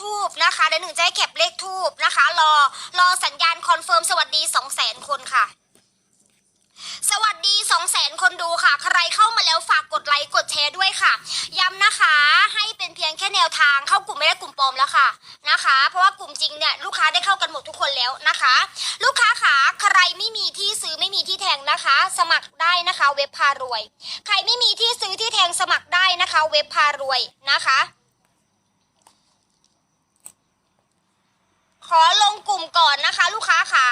ทูบนะคะเดี๋ยวหนึ่งจะให้แคปเลขทูบนะคะ รอรอสัญญาณคอนเฟิร์มสวัสดี2 0 0 0 0 0คนค่ะ สวัสดี2 0 0 0 0 0คนดูค่ะ ใครเข้ามาแล้วฝากกดไลค์กดแชร์ด้วยค่ะ ย้ำนะคะให้เป็นเพียงแค่แนวทางเข้ากลุ่มไม่ได้กลุ่มปลอมแล้วค่ะนะคะ เพราะว่ากลุ่มจริงเนี่ยลูกค้าได้เข้ากันหมดทุกคนแล้วนะคะ ลูกค้าขาใครไม่มีที่ซื้อไม่มีที่แทงนะคะ สมัครได้นะคะ เว็บพารวย ใครไม่มีที่ซื้อที่แทงสมัครได้นะคะ เว็บพารวยนะคะ ขอลงกลุ่มก่อนนะคะ ลูกค้าขา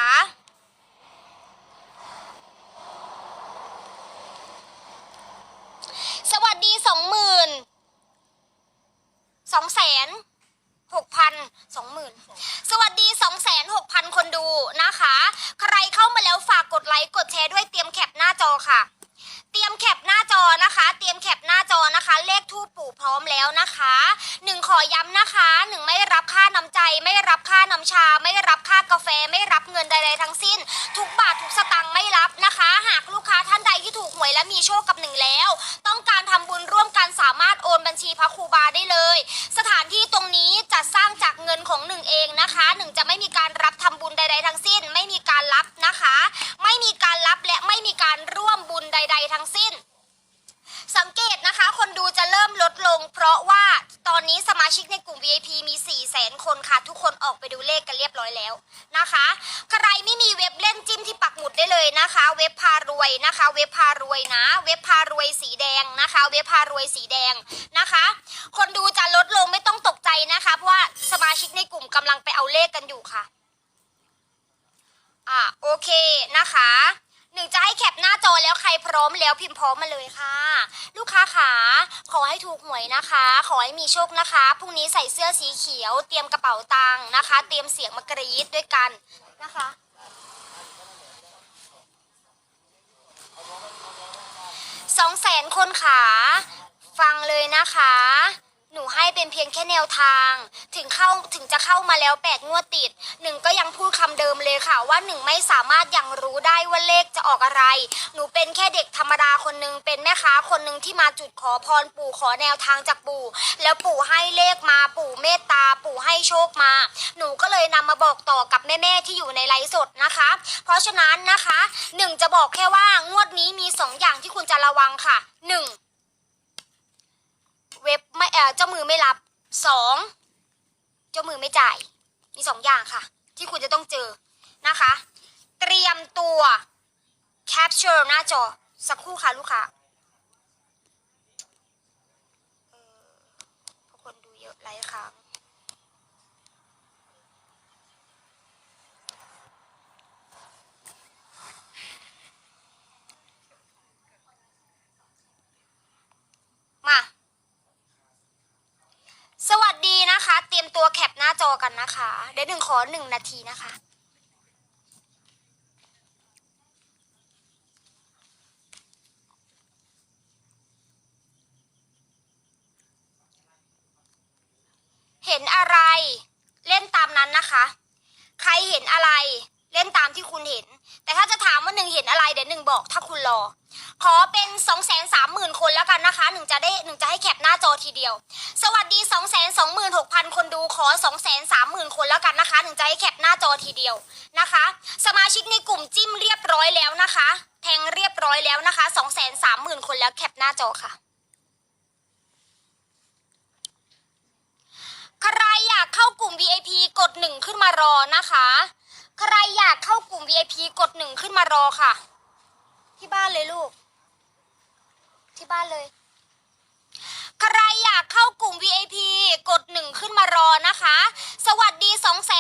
สวัสดีสองหมื่นสองแสนหกพันสองหมื่นสวัสดีสองแสนหกพันคนดูนะคะ ใครเข้ามาแล้วฝากกดไลค์กดแชร์ด้วยเตรียมแคปหน้าจอค่ะ ร้อมแล้วนะคะหนึ่งขอย้ำนะคะหนึ่งไม่รับค่าน้ำใจ ไม่รับค่าน้ำชา ไม่รับค่ากาแฟ ไม่รับเงินใดๆทั้งสิ้น ทุกบาททุกสตางค์ไม่รับนะคะ หากลูกค้าท่านใดที่ถูกหวยและมีโชคกับหนึ่งแล้ว ต้องการทำบุญร่วมกันสามารถโอนบัญชีพระครูบาได้เลย สถานที่ตรงนี้จะสร้างจากเงินของหนึ่งเองนะคะหนึ่งจะไม่มีการ ราะว่าตอนนี้สมาชิกในกลุ่ม VIP มี4 0 0แสนคนค่ะ ทุกคนออกไปดูเลขกันเรียบร้อยแล้วนะคะ ใครไม่มีเว็บเล่นจิ้มที่ปักหมุดได้เลยนะคะ เว็บพารวยนะคะ เว็บพารวยนะ เว็บพารวยสีแดงนะคะ เว็บพารวยสีแดงนะคะ คนดูจะลดลงไม่ต้องตกใจนะคะ เพราะว่าสมาชิกในกลุ่มกำลังไปเอาเลขกันอยู่ค่ะอะโอเคนะคะหนึ่งจะให้แค พร้อมแล้วพิมพ์พร้อมมาเลยค่ะ ลูกค้าขาขอให้ถูกหวยนะคะ ขอให้มีโชคนะคะพรุ่งนี้ใส่เสื้อสีเขียว เตรียมกระเป๋าตังค์นะคะ เตรียมเสียงมากรีดด้วยกันนะคะสองแสนคนขา ฟังเลยนะคะ หนูให้เป็นเพียงแค่แนวทาง ถึงเข้าถึงจะเข้ามาแล้วแปดงวดติดหนึ่งก็ยังพูดคำเดิมเลยค่ะ ว่าหนึ่งไม่สามารถยังรู้ได้ว่าเลขจะออกอะไร หนูเป็นแค่เด็กธรรมดาคนหนึ่งเป็นแม่ค้าคนหนึ่งที่มาจุดขอพรปู่ขอแนวทางจากปู่ แล้วปู่ให้เลขมาปู่เมตตา ปู่ให้โชคมา หนูก็เลยนำมาบอกต่อกับแม่ๆที่อยู่ในไลฟ์สดนะคะ เพราะฉะนั้นนะคะหนึ่งจะบอกแค่ว่างวดนี้มีสองอย่างที่คุณจะระวังค่ะหนึ่ง เว็บไม่เออเจ้ามือไม่รับสองเจ้ามือไม่จ่าย มีสองอย่างค่ะ ที่คุณจะต้องเจอนะคะ เตรียมตัว capture หน้าจอ สักครู่ค่ะลูกค้าเพราะคนดูเยอะไลายค้งมา สวัสดีนะคะ เตรียมตัวแคปหน้าจอ กันนะคะ เดี๋ยวหนึ่งขอหนึ่งนาทีนะคะเห็นอะไรเล่นตามนั้นนะคะ ใครเห็นอะไรเล่นตามที่คุณเห็น แต่ถ้าจะถามว่าหนึ่งเห็นอะไรเดี๋ยวหนึ่งบอกถ้าคุณรอ ขอเป็น2องแสนสามหมื่นคนแล้วกันนะคะ หนึ่งจะได้หนึ่งจะให้แคปหน้าจอทีเดียว สวัสดี2องแสนสองหมื่นหกพันคนดูขอ2องแสนสามหมื่นคนแล้วกันนะคะ หนึ่งจะให้แคปหน้าจอทีเดียวนะคะ สมาชิกในกลุ่มจิ้มเรียบร้อยแล้วนะคะ แทงเรียบร้อยแล้วนะคะ2องแสนสามหมื่นคนแล้วแคปหน้าจอค่ะใครอยากเข้ากลุ่ม VIP กดหนึ่งขึ้นมารอนะคะ ใครอยากเข้ากลุ่ม VIP กดหนึ่งขึ้นมารอค่ะ ที่บ้านเลยลูก บ้านเลย ใครอยากเข้ากลุ่ม VIP กดหนึ่งขึ้นมารอนะคะ สวัสดี 2 3 6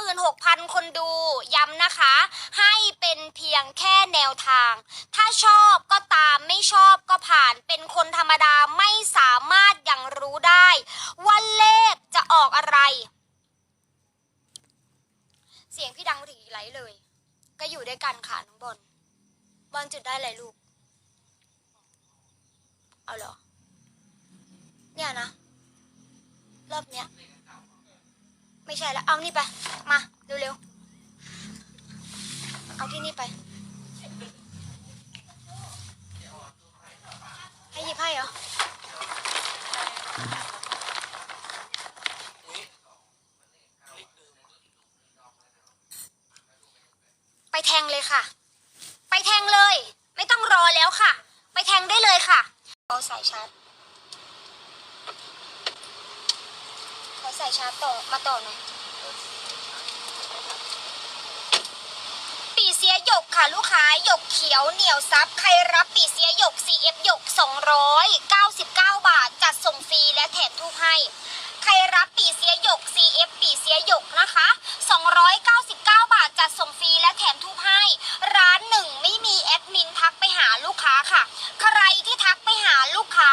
0 0 0 คนดู ย้ำนะคะ ให้เป็นเพียงแค่แนวทาง ถ้าชอบก็ตามไม่ชอบก็ผ่าน เป็นคนธรรมดาไม่สามารถยังรู้ได้ว่าเลขจะออกอะไร เสียงพี่ดังมาถึงอีไลฟ์เลย ก็อยู่ด้วยกันค่ะน้องบอลบอลจุดได้อะไรลูก เอาเหรอ เนี่ยนะ รอบเนี้ย ไม่ใช่แล้ว เอานี่ไป มา เร็วๆ เอาที่นี่ไป ให้หยิบให้เหรอไปแทงเลยค่ะ ไปแทงเลย ไม่ต้องรอแล้วค่ะ ไปแทงได้เลยค่ะ เอาสายชาร์จขอสายชาร์จต่อมาต่อหน่อยปีเสียหยกค่ะลูกค้าหยกเขียวเหนียวซับใครรับปีเสียหยก CF หยก 299 บาท จัดส่งฟรีและแถมทูปให้ ใครรับปีเสียหยก CF ปีเสียหยกนะคะ 299 บาท จัดส่งฟรีและแถมทูปให้ ร้านหนึ่งไม่มีแอดมินทักไปหาลูกค้าค่ะ ใครที่ทักไปหาลูกค้า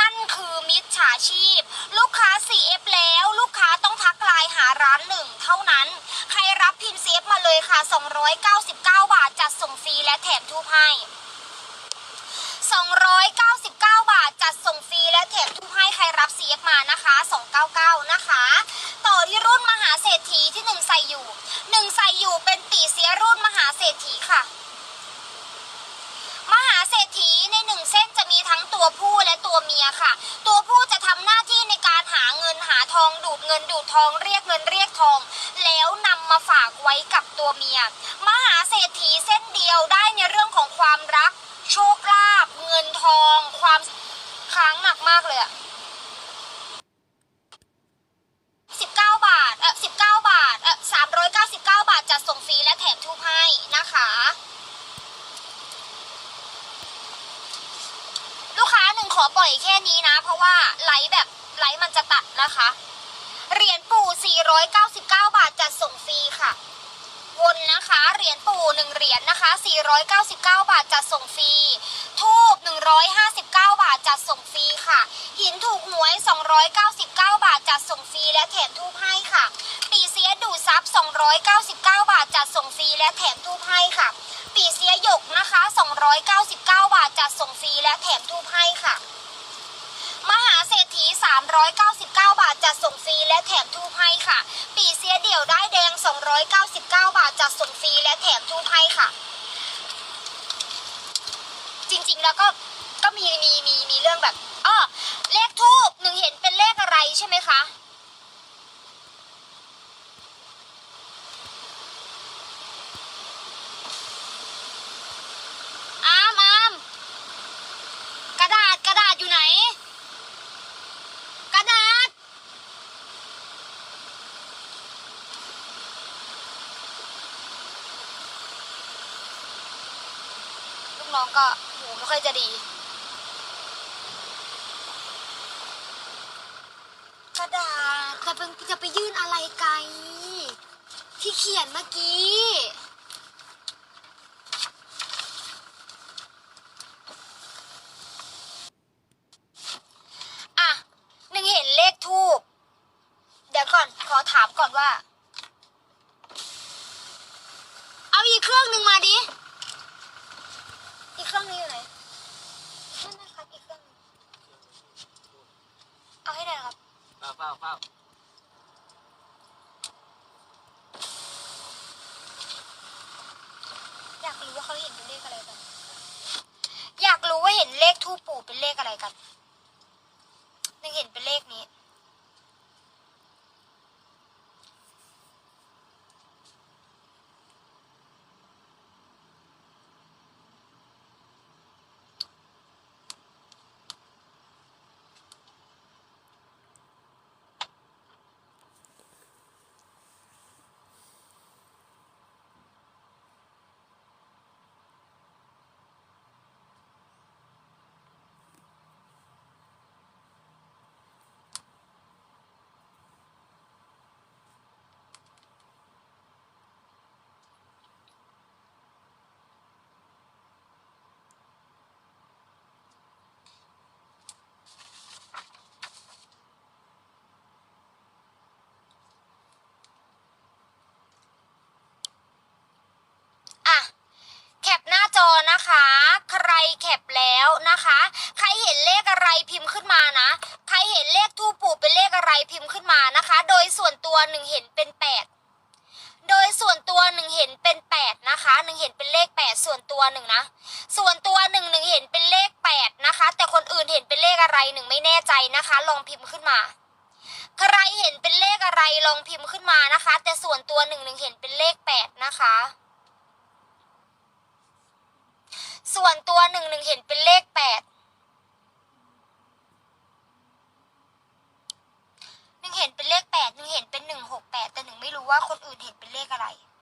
นั่นคือมิจฉาชีพ ลูกค้า CF แล้วลูกค้าต้องทักไลน์หาร้านหนึ่งเท่านั้น ใครรับพิมพ์ CF มาเลยค่ะ 299 บาทจัดส่งฟรีและแถมทูปให้ 299 บาทจัดส่งฟรีและแถมทุกให้ใครรับ CF มานะคะ 299 นะคะ ต่อที่รุ่นมหาเศรษฐีที่หนึ่งใส่อยู่หนึ่งใส่อยู่เป็นปีเสียรุ่นมหาเศรษฐีค่ะ มหาเศรษฐีในหนึ่งเส้นจะมีทั้งตัวผู้และตัวเมียค่ะ ตัวผู้จะทำหน้าที่ในการหาเงินหาทองดูดเงินดูดทองเรียกเงินเรียกทอง แล้วนำ มาฝากไว้กับตัวเมีย มหาเศรษฐีเส้นเดียวได้ในเรื่องของความรัก โชคลาภเงินทอง ความค้างหนักมากเลยอะ19 บาท เออ19 บาท เออ399 บาทจัดส่งฟรีและแถมทูปให้นะคะ ลูกค้าหนึ่งขอปล่อยแค่นี้นะ เพราะว่าไลฟ์แบบไลฟ์มันจะตัดนะคะ เหรียญปู่ 499 บาทจัดส่งฟรีค่ะ วนนะคะ เหรียญปู่หนึ่งเหรียญนะคะ 499 บาทจัดส่งฟรี ทูบ159 บาทจัดส่งฟรีค่ะ หินถูกหวย 299 บาทจัดส่งฟรีและแถมทูบให้ค่ะ ปีเสียดูซับ 299 บาทจัดส่งฟรีและแถมทูบให้ค่ะ ปีเสียหยกนะคะ 299 บาทจัดส่งฟรีและแถมทูบให้ค่ะ มหาเศรษ ที 399 บาทจัดส่งฟรีและแถมทูพให้ค่ะ ปีเสียเดี่ยวได้แดง 299 บาทจัดส่งฟรีและแถมทูพให้ค่ะ จริงๆแล้วก็ก็มีมีมีมีเรื่องแบบอ้อเลขทูบหนึ่งเห็นเป็นเลขอะไรใช่ไหมคะ อามอามกระดาษกระดาษอยู่ไหน กระดาษ ลูก น้องก็หูไม่ค่อยจะดี กระดาษจะเป็นจะไปยื่นอะไรไกล ที่เขียนเมื่อกี้ อะหนึ่งเห็นเลขทูบเดี๋ยวก่อน ขอถามก่อนว่า เอาอีกเครื่องหนึ่งมาดิ องนี้อยู่ไหนไม่ไม่ครับอีกเครื่องนึงเอาให้ได้ครับเฝ้าเฝ้าเฝ้า อยากรู้ว่าเขาเห็นเป็นเลขอะไรกัน อยากรู้ว่าเห็นเลขทูปปู่เป็นเลขอะไรกันหนึ่งเห็นเป็นเลขนี้ อะ แคปหน้าจอนะคะ ใครแคปแล้วนะคะ ใคร เลขอะไรพิมพ์ขึ้นมานะ ใครเห็นเลขทูปปู่เป็นเลขอะไรพิมพ์ขึ้นมานะคะ โดยส่วนตัวหนึ่งเห็นเป็นแปดโดยส่วนตัวหนึ่งเห็นเป็นแปดนะคะหนึ่งเห็นเป็นเลขแปดส่วนตัวหนึ่งนะ ส่วนตัวหนึ่งหนึ่งเห็นเป็นเลขแปดนะคะ แต่คนอื่นเห็นเป็นเลขอะไรหนึ่งไม่แน่ใจนะคะ ลองพิมพ์ขึ้นมาใครเห็นเป็นเลขอะไรลองพิมพ์ขึ้นมานะคะ แต่ส่วนตัวหนึ่งหนึ่งเห็นเป็นเลขแปดนะคะ ส่วนตัวหนึ่งหนึ่งเห็นเป็นเลขแปด หนึ่งเห็นเป็นเลขแปดหนึ่งเห็นเป็นหนึ่งหกแปดแต่หนึ่งไม่รู้ว่าคนอื่นเห็นเป็นเลขอะไร